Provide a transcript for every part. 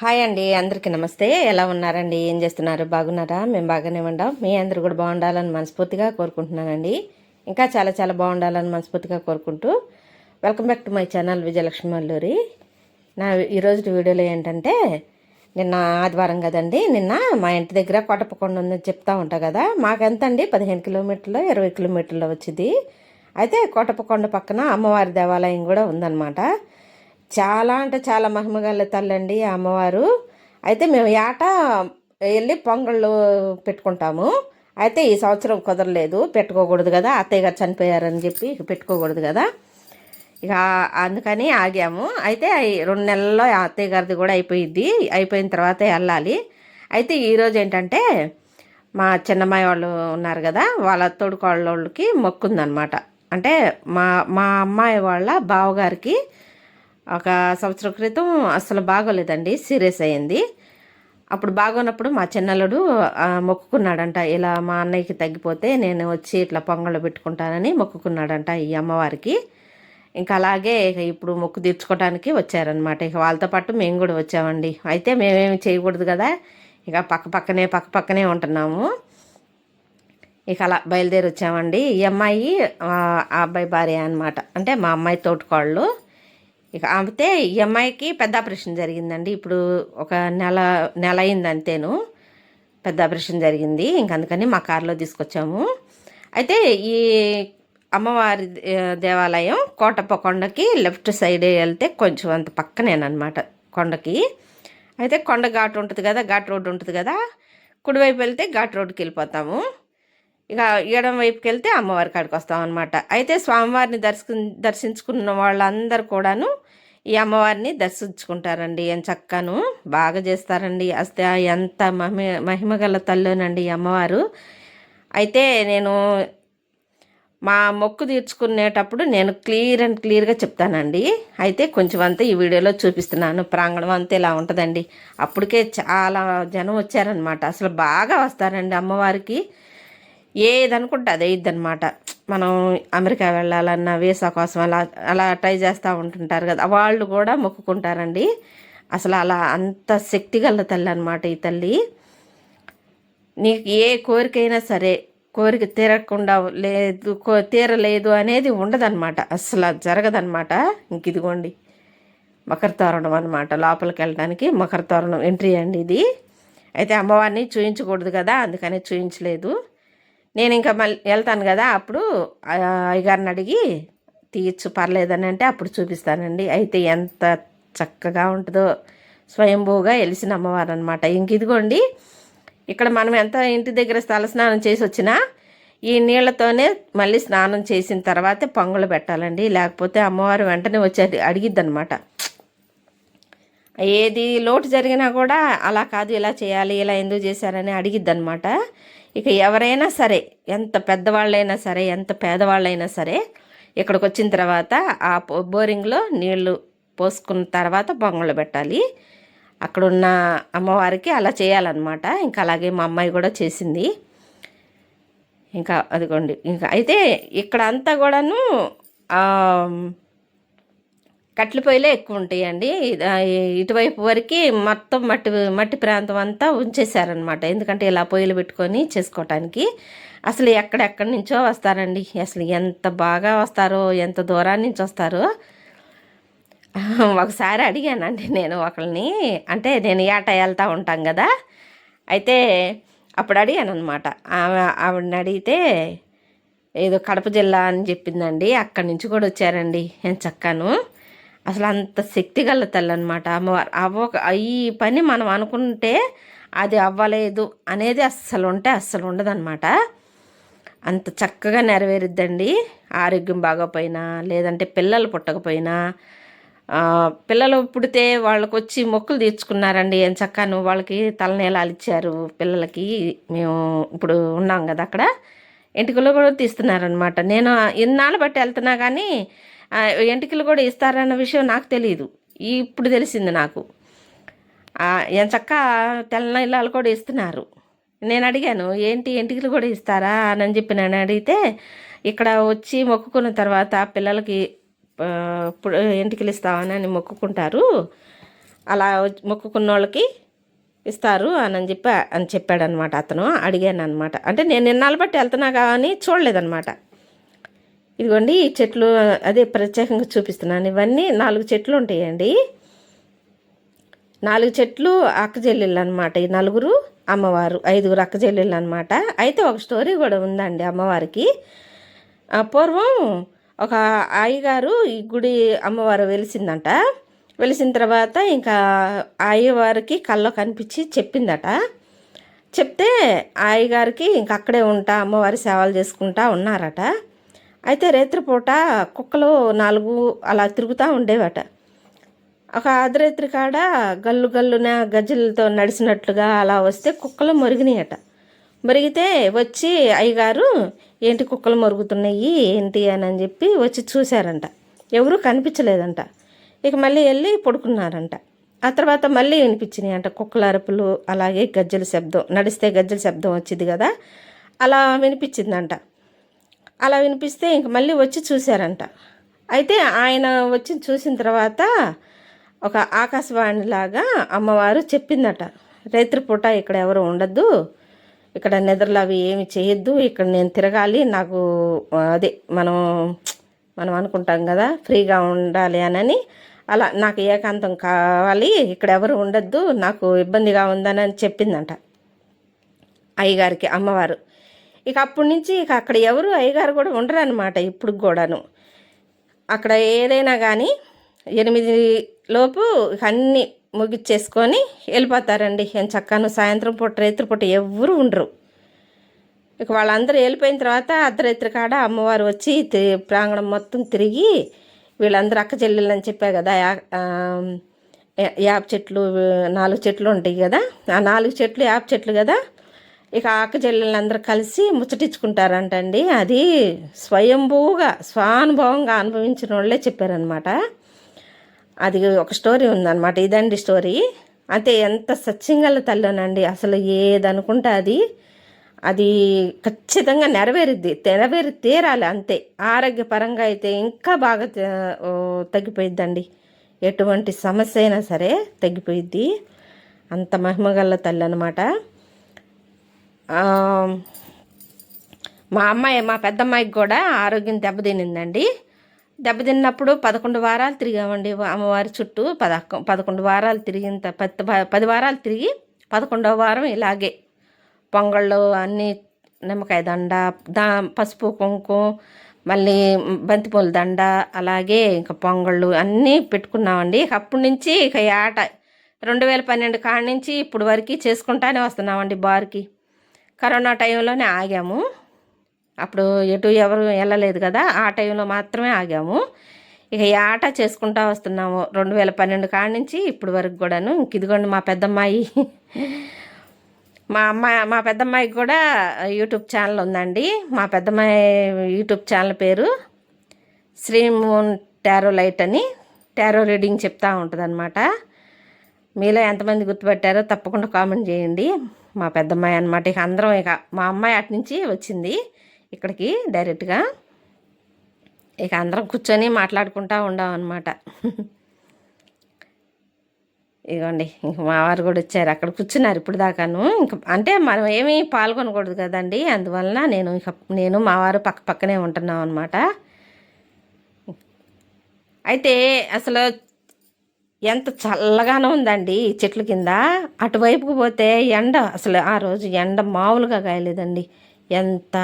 Hi అండి అందరికీ నమస్తే. ఎలా ఉన్నారండి? ఏం చేస్తున్నారు? బాగున్నారా? మేము బాగానే ఉండాం మీ అందరూ కూడా బాగుండాలని మనస్ఫూర్తిగా కోరుకుంటున్నానండి. ఇంకా చాలా చాలా బాగుండాలని మనస్ఫూర్తిగా కోరుకుంటూ welcome back to my channel Vijayalakshmi Alluri నా ఈరోజు వీడియోలో ఏంటంటే నిన్న ఆదివారం కదండి నిన్న మా ఇంటి దగ్గర కొట్టపకొండ ఉందని చెప్తా ఉంటా కదా మాకెంత అండి పదిహేను కిలోమీటర్లు ఇరవై కిలోమీటర్లు వచ్చింది. అయితే కోటపకొండ పక్కన అమ్మవారి దేవాలయం కూడా ఉందన్నమాట. చాలా అంటే చాలా మహిమగల తల్లండి ఆ అమ్మవారు. అయితే మేము ఏట వెళ్ళి పొంగళ్ళు పెట్టుకుంటాము. అయితే ఈ సంవత్సరం కుదరలేదు పెట్టుకోకూడదు కదా అత్తయ్య గారు చనిపోయారని చెప్పి పెట్టుకోకూడదు కదా. ఇక అందుకని ఆగాము. అయితే రెండు నెలల్లో అత్తయ్య గారిది కూడా అయిపోయింది అయిపోయిన తర్వాత వెళ్ళాలి. అయితే ఈరోజు ఏంటంటే మా చిన్నమ్మాయి వాళ్ళు ఉన్నారు కదా వాళ్ళ తోడుకోళ్ళకి మొక్కుందనమాట అంటే మా మా అమ్మాయి వాళ్ళ బావగారికి ఒక సంవత్సరం క్రితం అసలు బాగోలేదండి. సీరియస్ అయ్యింది. అప్పుడు బాగున్నప్పుడు మా చిన్నల్లుడు మొక్కుకున్నాడంట. ఇలా మా అన్నయ్యకి తగ్గిపోతే నేను వచ్చి ఇట్లా పొంగళ్ళు పెట్టుకుంటానని మొక్కుకున్నాడంట ఈ అమ్మవారికి. ఇంకా అలాగే ఇప్పుడు మొక్కు తీర్చుకోవడానికి వచ్చారనమాట ఇక వాళ్ళతో పాటు మేము కూడా వచ్చామండి. అయితే మేమేమి చేయకూడదు కదా? ఇక పక్క పక్కనే పక్క పక్కనే ఉంటున్నాము. ఇక అలా బయలుదేరి వచ్చామండి. ఈ అమ్మాయి ఆ ఆ అబ్బాయి భార్య అనమాట అంటే మా అమ్మాయి తోటికోళ్ళు. ఇక అయితే ఈ అమ్మాయికి పెద్ద ఆపరేషన్ జరిగిందండి. ఇప్పుడు ఒక నెల నెల అయింది అంతేను. పెద్ద ఆపరేషన్ జరిగింది. ఇంక అందుకని మా కారులో తీసుకొచ్చాము. అయితే ఈ అమ్మవారి దేవాలయం కోటప్ప కొండకి లెఫ్ట్ సైడ్ వెళ్తే కొంచెం అంత పక్కనేనమాట కొండకి. అయితే కొండ ఘాట్ ఉంటుంది కదా ఘాట్ రోడ్డు ఉంటుంది కదా కుడివైపు వెళ్తే ఘాట్ రోడ్డుకి వెళ్ళిపోతాము. ఇక ఎడం వైపుకి వెళ్తే అమ్మవారి కాడికి వస్తాం అనమాట అయితే స్వామివారిని దర్శకు దర్శించుకున్న వాళ్ళందరూ కూడాను ఈ అమ్మవారిని దర్శించుకుంటారండి. ఎంత చక్కను బాగా చేస్తారండి. అస్తే ఎంత మహిమ మహిమగల తల్లోనండి ఈ అమ్మవారు. అయితే నేను మా మొక్కు తీర్చుకునేటప్పుడు నేను క్లియర్ అండ్ క్లియర్గా చెప్తానండి. అయితే కొంచెం అంతా ఈ వీడియోలో చూపిస్తున్నాను. ప్రాంగణం అంతా ఇలా ఉంటుందండి. అప్పటికే చాలా జనం వచ్చారనమాట అసలు బాగా వస్తారండి అమ్మవారికి. ఏదనుకుంటే అదే ఇద్దనమాట మనం అమెరికా వెళ్ళాలన్నా వీసా కోసం అలా అలా ట్రై చేస్తూ ఉంటుంటారు కదా. వాళ్ళు కూడా మొక్కుకుంటారండి. అసలు అలా అంత శక్తిగల తల్లి అనమాట ఈ తల్లి. నీకు ఏ కోరికైనా సరే కోరిక తీరకుండా లేదు కో తీరలేదు అనేది ఉండదన్నమాట. అసలు జరగదన్నమాట. ఇంక ఇదిగోండి. మకర తోరణం అనమాట లోపలికి వెళ్ళడానికి మకర తోరణం ఎంట్రీ అండి ఇది. అయితే అమ్మవారిని చూయించకూడదు కదా అందుకని చూయించలేదు. నేను ఇంకా మళ్ళీ వెళ్తాను కదా అప్పుడు అయ్యగారిని అడిగి తీయచ్చు పర్లేదని అంటే అప్పుడు చూపిస్తానండి. అయితే ఎంత చక్కగా ఉంటుందో స్వయంభూగా వెలిసిన అమ్మవారు అనమాట ఇంక ఇదిగోండి ఇక్కడ మనం ఎంత ఇంటి దగ్గర స్థల స్నానం చేసి వచ్చినా ఈ నీళ్ళతోనే మళ్ళీ స్నానం చేసిన తర్వాతే పొంగలు పెట్టాలండి. లేకపోతే అమ్మవారు వెంటనే వచ్చి అడిగిద్ది అడిగిద్దనమాట ఏది లోటు జరిగినా కూడా అలా కాదు ఇలా చేయాలి ఇలా ఎందుకు చేశారని అడిగిద్దనమాట ఇక ఎవరైనా సరే ఎంత పెద్దవాళ్ళైనా సరే ఎంత పేదవాళ్ళైనా సరే ఇక్కడికి వచ్చిన తర్వాత ఆ బోరింగ్లో నీళ్ళు పోసుకున్న తర్వాత పొంగళ్ళు పెట్టాలి. అక్కడున్న అమ్మవారికి అలా చేయాలన్నమాట. ఇంకా అలాగే మా అమ్మాయి కూడా చేసింది. ఇంకా అదిగోండి ఇంకా అయితే ఇక్కడ అంతా కూడాను కట్ల పొయ్యిలే ఎక్కువ ఉంటాయండి ఇటువైపు వరకు మొత్తం మట్టి మట్టి ప్రాంతం అంతా ఉంచేశారనమాట ఎందుకంటే ఇలా పొయ్యిలు పెట్టుకొని చేసుకోవటానికి అసలు ఎక్కడెక్కడి నుంచో వస్తారండి. అసలు ఎంత బాగా వస్తారో ఎంత దూరాన్ని నుంచి వస్తారో. ఒకసారి అడిగానండి నేను ఒకరిని అంటే నేను ఏట వెళ్తూ ఉంటాం కదా. అయితే అప్పుడు అడిగాను అనమాట ఆమె ఆవిడని అడిగితే ఏదో కడప జిల్లా అని చెప్పిందండి. అక్కడి నుంచి కూడా వచ్చారండి. నేను చక్కాను. అసలు అంత శక్తి గల తల్లి అనమాట అమ్మవారు అవ్వ ఈ పని మనం అనుకుంటే అది అవ్వలేదు అనేది అస్సలు ఉంటే అస్సలు ఉండదన్నమాట. అంత చక్కగా నెరవేరుద్దండి. ఆరోగ్యం బాగోపోయినా లేదంటే పిల్లలు పుట్టకపోయినా పిల్లలు పుడితే వాళ్ళకి వచ్చి మొక్కులు తీర్చుకున్నారండి. ఏం చక్కను? వాళ్ళకి తలనీలాలు ఇచ్చారు పిల్లలకి. మేము ఇప్పుడు ఉన్నాం కదా అక్కడ. ఇంటికల్లో కూడా తీస్తున్నారనమాట నేను ఇన్నాళ్ళు బట్టి వెళ్తున్నా కానీ ఎంటికలు కూడా ఇస్తారన్న విషయం నాకు తెలియదు ఇప్పుడు తెలిసింది నాకు. ఏం చక్క తెల్ల ఇల్లాలు కూడా ఇస్తున్నారు. నేను అడిగాను ఏంటి ఎంటికలు కూడా ఇస్తారా? అని చెప్పి నేను అడిగితే ఇక్కడ వచ్చి మొక్కుకున్న తర్వాత పిల్లలకి ఇప్పుడు ఎంటికలు ఇస్తామని అని మొక్కుకుంటారు. అలా వచ్చి- మొక్కుకున్న వాళ్ళకి ఇస్తారు అని అని చెప్పి అని చెప్పాడనమాట అతను. అడిగాను అనమాట అంటే నేను నిన్నాళ్ళు బట్టి వెళ్తున్నా కానీ చూడలేదన్నమాట ఇదిగోండి ఈ చెట్లు అదే ప్రత్యేకంగా చూపిస్తున్నాను. ఇవన్నీ నాలుగు చెట్లు ఉంటాయండి. నాలుగు చెట్లు అక్కజెల్లెళ్ళు అనమాట ఈ నలుగురు అమ్మవారు ఐదుగురు అక్కజెల్లెళ్ళు అనమాట అయితే ఒక స్టోరీ కూడా ఉందండి అమ్మవారికి. పూర్వం ఒక అయ్యగారు ఈ గుడి అమ్మవారు వెలిసిందంట. వెలిసిన తర్వాత ఇంకా అయ్యవారికి కల్లో కనిపించి చెప్పిందట. చెప్తే అయ్యగారికి ఇంక అక్కడే ఉంటా అమ్మవారి సేవలు చేసుకుంటా ఉన్నారట. అయితే రేత్రిపూట కుక్కలు నాలుగు అలా తిరుగుతూ ఉండేవట. ఒక అర్ధరాత్రి కాడ గల్లు గల్లున గజ్జలతో నడిచినట్లుగా అలా వస్తే కుక్కలు మొరిగినాయట. మరిగితే వచ్చి అయ్యగారు ఏంటి కుక్కలు మరుగుతున్నాయి? ఏంటి? అని అని చెప్పి వచ్చి చూశారంట. ఎవరూ కనిపించలేదంట. ఇక మళ్ళీ వెళ్ళి పడుకున్నారంట. ఆ తర్వాత మళ్ళీ వినిపించినాయి అంట కుక్కల అరుపులు అలాగే గజ్జల శబ్దం. నడిస్తే గజ్జల శబ్దం వచ్చింది కదా? అలా వినిపించిందంట. అలా వినిపిస్తే ఇంక మళ్ళీ వచ్చి చూశారంట. అయితే ఆయన వచ్చి చూసిన తర్వాత ఒక ఆకాశవాణిలాగా అమ్మవారు చెప్పిందట రైతుపూట ఇక్కడ ఎవరు ఉండద్దు ఇక్కడ నిద్రలు అవి ఏమి చేయొద్దు ఇక్కడ నేను తిరగాలి నాకు అదే మనం మనం అనుకుంటాం కదా ఫ్రీగా ఉండాలి అనని అలా నాకు ఏకాంతం కావాలి ఇక్కడ ఎవరు ఉండద్దు నాకు ఇబ్బందిగా ఉందని చెప్పిందంట. అయ్యగారికి అమ్మవారు ఇక అప్పటి నుంచి ఇక అక్కడ ఎవరు అయ్యగారు కూడా ఉండరు అనమాట ఇప్పుడు కూడాను. అక్కడ ఏదైనా కానీ ఎనిమిది లోపు ఇక అన్నీ ముగిచ్చేసుకొని వెళ్ళిపోతారండి. ఏం చక్కను సాయంత్రం పూట రైతు పూట ఎవ్వరు ఉండరు. ఇక వాళ్ళందరూ వెళ్ళిపోయిన తర్వాత అర్ధరాత్రి కాడ అమ్మవారు వచ్చి ప్రాంగణం మొత్తం తిరిగి వీళ్ళందరూ అక్క చెల్లెళ్ళు అని చెప్పా కదా యాప చెట్లు నాలుగు చెట్లు ఉంటాయి కదా ఆ నాలుగు చెట్లు యాప చెట్లు కదా ఇక ఆ కలిసి ముచ్చటించుకుంటారంటండి అది స్వయంభూగా స్వానుభవంగా అనుభవించిన వాళ్ళే చెప్పారనమాట అది ఒక స్టోరీ ఉందన్నమాట. ఇదండి స్టోరీ. అయితే ఎంత సత్యంగల తల్లోనండి. అసలు ఏదనుకుంటే అది అది ఖచ్చితంగా నెరవేరుద్ది. నెరవేరి తీరాలి అంతే. ఆరోగ్యపరంగా అయితే ఇంకా బాగా తగ్గిపోయిద్దండి. ఎటువంటి సమస్య అయినా సరే తగ్గిపోయిద్ది. అంత మహిమగల తల్లి అనమాట మా అమ్మాయి మా పెద్దమ్మాయికి కూడా ఆరోగ్యం దెబ్బతినిందండి. దెబ్బతిన్నప్పుడు పదకొండు వారాలు తిరిగామండి అమ్మవారి చుట్టూ. పద పదకొండు వారాలు తిరిగిన త- పది పది వారాలు తిరిగి పదకొండవ వారం ఇలాగే పొంగళ్ళు అన్నీ నిమ్మకాయ దండ దా పసుపు కుంకుమ మళ్ళీ బంతిపూల దండ అలాగే ఇంకా పొంగళ్ళు అన్నీ పెట్టుకున్నామండి. అప్పటి నుంచి ఇక ఏట రెండు వేల పన్నెండు కాడ నుంచి ఇప్పుడు వరకు చేసుకుంటానే వస్తున్నామండి బార్కి. కరోనా టైంలోనే ఆగాము. అప్పుడు ఎటు ఎవరు వెళ్ళలేదు కదా ఆ టైంలో మాత్రమే ఆగాము. ఇక ఈ ఆట చేసుకుంటా వస్తున్నాము. రెండు వేల పన్నెండు కాడ నుంచి ఇప్పుడు వరకు కూడాను. ఇంక ఇదిగోండి మా పెద్దమ్మాయి. మా అమ్మాయి మా పెద్దమ్మాయికి కూడా యూట్యూబ్ ఛానల్ ఉందండి. మా పెద్దమ్మాయి యూట్యూబ్ ఛానల్ పేరు శ్రీమూన్ టారో లైట్ అని. టారో రీడింగ్ చెప్తూ ఉంటుంది మీలో ఎంతమంది గుర్తుపెట్టారో తప్పకుండా కామెంట్ చేయండి. మా పెద్దమ్మాయి అనమాట ఇక అందరం ఇక మా అమ్మాయి అటు నుంచి వచ్చింది ఇక్కడికి డైరెక్ట్గా. ఇక అందరం కూర్చొని మాట్లాడుకుంటా ఉండాం అనమాట ఇదిగోండి ఇంక మా వారు కూడా వచ్చారు. అక్కడ కూర్చున్నారు ఇప్పుడు దాకాను ఇంక అంటే మనం ఏమీ పాల్గొనకూడదు కదండి. అందువలన నేను ఇక నేను మా వారు పక్క పక్కనే ఉంటున్నాం అనమాట అయితే అసలు ఎంత చల్లగానే ఉందండి ఈ చెట్ల కింద. అటువైపుకు పోతే ఎండ అసలు ఆ రోజు ఎండ మామూలుగా కాయలేదండి. ఎంత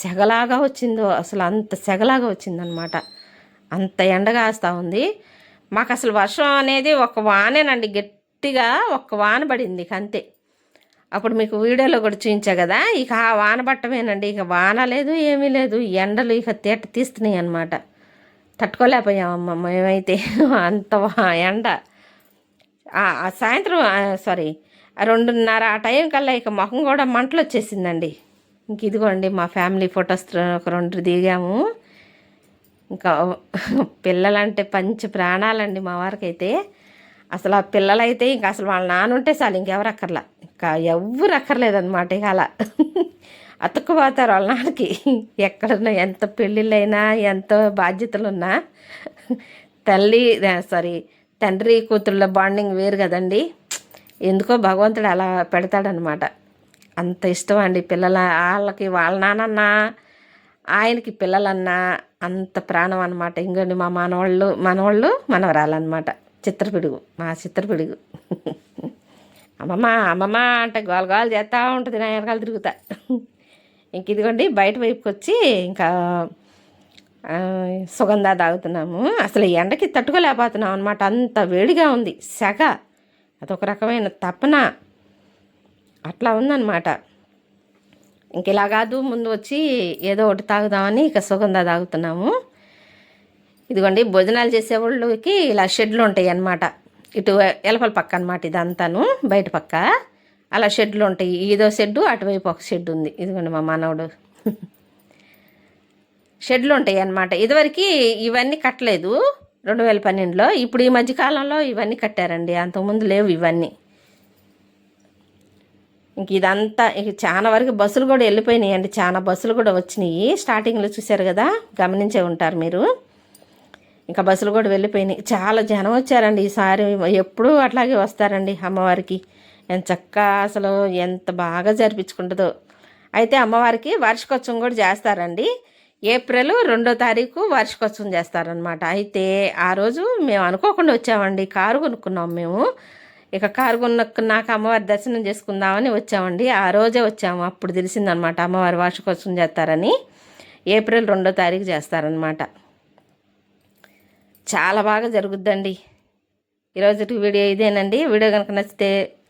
సెగలాగా వచ్చిందో అసలు అంత సెగలాగా వచ్చిందనమాట. అంత ఎండ కాస్తా ఉంది. మాకు అసలు వర్షం అనేది ఒక వానేనండి గట్టిగా ఒక వాన పడింది ఇక అంతే. అప్పుడు మీకు వీడియోలో కూడా చూపించా కదా ఇక ఆ వాన పట్టమేనండి. ఇక వాన లేదు ఏమీ లేదు. ఎండలు ఇక తేట తీస్తున్నాయి అనమాట తట్టుకోలేకపోయామమ్మ మేమైతే అంత ఎండ. సాయంత్రం సారీ రెండున్నర ఆ టైం కల్లా ఇక మొహం కూడా మంటలు వచ్చేసిందండి ఇంక ఇదిగోండి మా ఫ్యామిలీ ఫొటోస్ ఒక రెండు దిగాము. ఇంకా పిల్లలంటే పంచ ప్రాణాలండి మా వారికైతే. అసలు ఆ పిల్లలైతే ఇంకా అసలు వాళ్ళ నాన్న ఉంటే చాలు ఇంకెవరు అక్కర్లా ఇంకా ఎవరు అక్కర్లేదన్నమాట ఇక అలా. అతుక్కుపోతారు వాళ్ళ నాన్నకి ఎక్కడున్నా ఎంత పెళ్ళిళ్ళైనా ఎంత బాధ్యతలు ఉన్నా తల్లి సారీ తండ్రి కూతుళ్ళ బాండింగ్ వేరు కదండి. ఎందుకో భగవంతుడు అలా పెడతాడనమాట. అంత ఇష్టం అండి పిల్లల వాళ్ళకి వాళ్ళ నాన్నన్నా ఆయనకి పిల్లలన్నా అంత ప్రాణం అనమాట. ఇంకోండి మా మనవాళ్ళు మనవాళ్ళు మనవరాలన్నమాట. చిత్రపిడుగు మా చిత్రపిడుగు. అమ్మమ్మ అమ్మమ్మ అంటే గోల గోల చేస్తూ ఉంటుంది నా వెనకాల తిరుగుతా. ఇంక ఇదిగోండి బయట వైపుకి వచ్చి ఇంకా సుగంధ తాగుతున్నాము. అసలు ఎండకి తట్టుకోలేకపోతున్నాం అనమాట అంత వేడిగా ఉంది. సెగ అదొక రకమైన తపన. అట్లా ఉందన్నమాట. ఇంక ఇలా కాదు ముందు వచ్చి ఏదో ఒకటి తాగుదామని ఇక సుగంధ తాగుతున్నాము. ఇదిగోండి భోజనాలు చేసేవాళ్ళకి ఇలా షెడ్లు ఉంటాయి అన్నమాట ఇటు ఎలపల పక్క అనమాట ఇదంతాను బయట పక్క. అలా షెడ్లు ఉంటాయి. ఇదో షెడ్డు అటువైపు ఒక షెడ్ ఉంది. ఇదిగోండి మా మనవడు. షెడ్లు ఉంటాయి అన్నమాట. ఇదివరకు ఇవన్నీ కట్టలేదు. రెండు వేల పన్నెండులో. ఇప్పుడు ఈ మధ్యకాలంలో ఇవన్నీ కట్టారండి. అంతకుముందు లేవు ఇవన్నీ. ఇంక ఇదంతా ఇక చాలా వరకు బస్సులు కూడా వెళ్ళిపోయినాయి అండి చాలా బస్సులు కూడా వచ్చినాయి. స్టార్టింగ్లో చూశారు కదా? గమనించే ఉంటారు మీరు. ఇంకా బస్సులు కూడా వెళ్ళిపోయినాయి. చాలా జనం వచ్చారండి. ఈసారి ఎప్పుడూ అట్లాగే వస్తారండి అమ్మవారికి. ఎంత చక్కగా అసలు ఎంత బాగా జరిపించుకుంటుందో. అయితే అమ్మవారికి వార్షికోత్సవం కూడా చేస్తారండి. ఏప్రిల్ రెండో తారీఖు వార్షికోత్సవం చేస్తారనమాట అయితే ఆ రోజు మేము అనుకోకుండా వచ్చామండి. కారు కొనుక్కున్నాం మేము. ఇక కారు కొనుక్కున్నాక అమ్మవారి దర్శనం చేసుకుందామని వచ్చామండి. ఆ రోజే వచ్చాము. అప్పుడు తెలిసిందనమాట అమ్మవారి వార్షికోత్సవం చేస్తారని. ఏప్రిల్ రెండో తారీఖు చేస్తారనమాట చాలా బాగా జరుగుద్దండి. ఈరోజు వీడియో ఇదేనండి. వీడియో కనుక నచ్చితే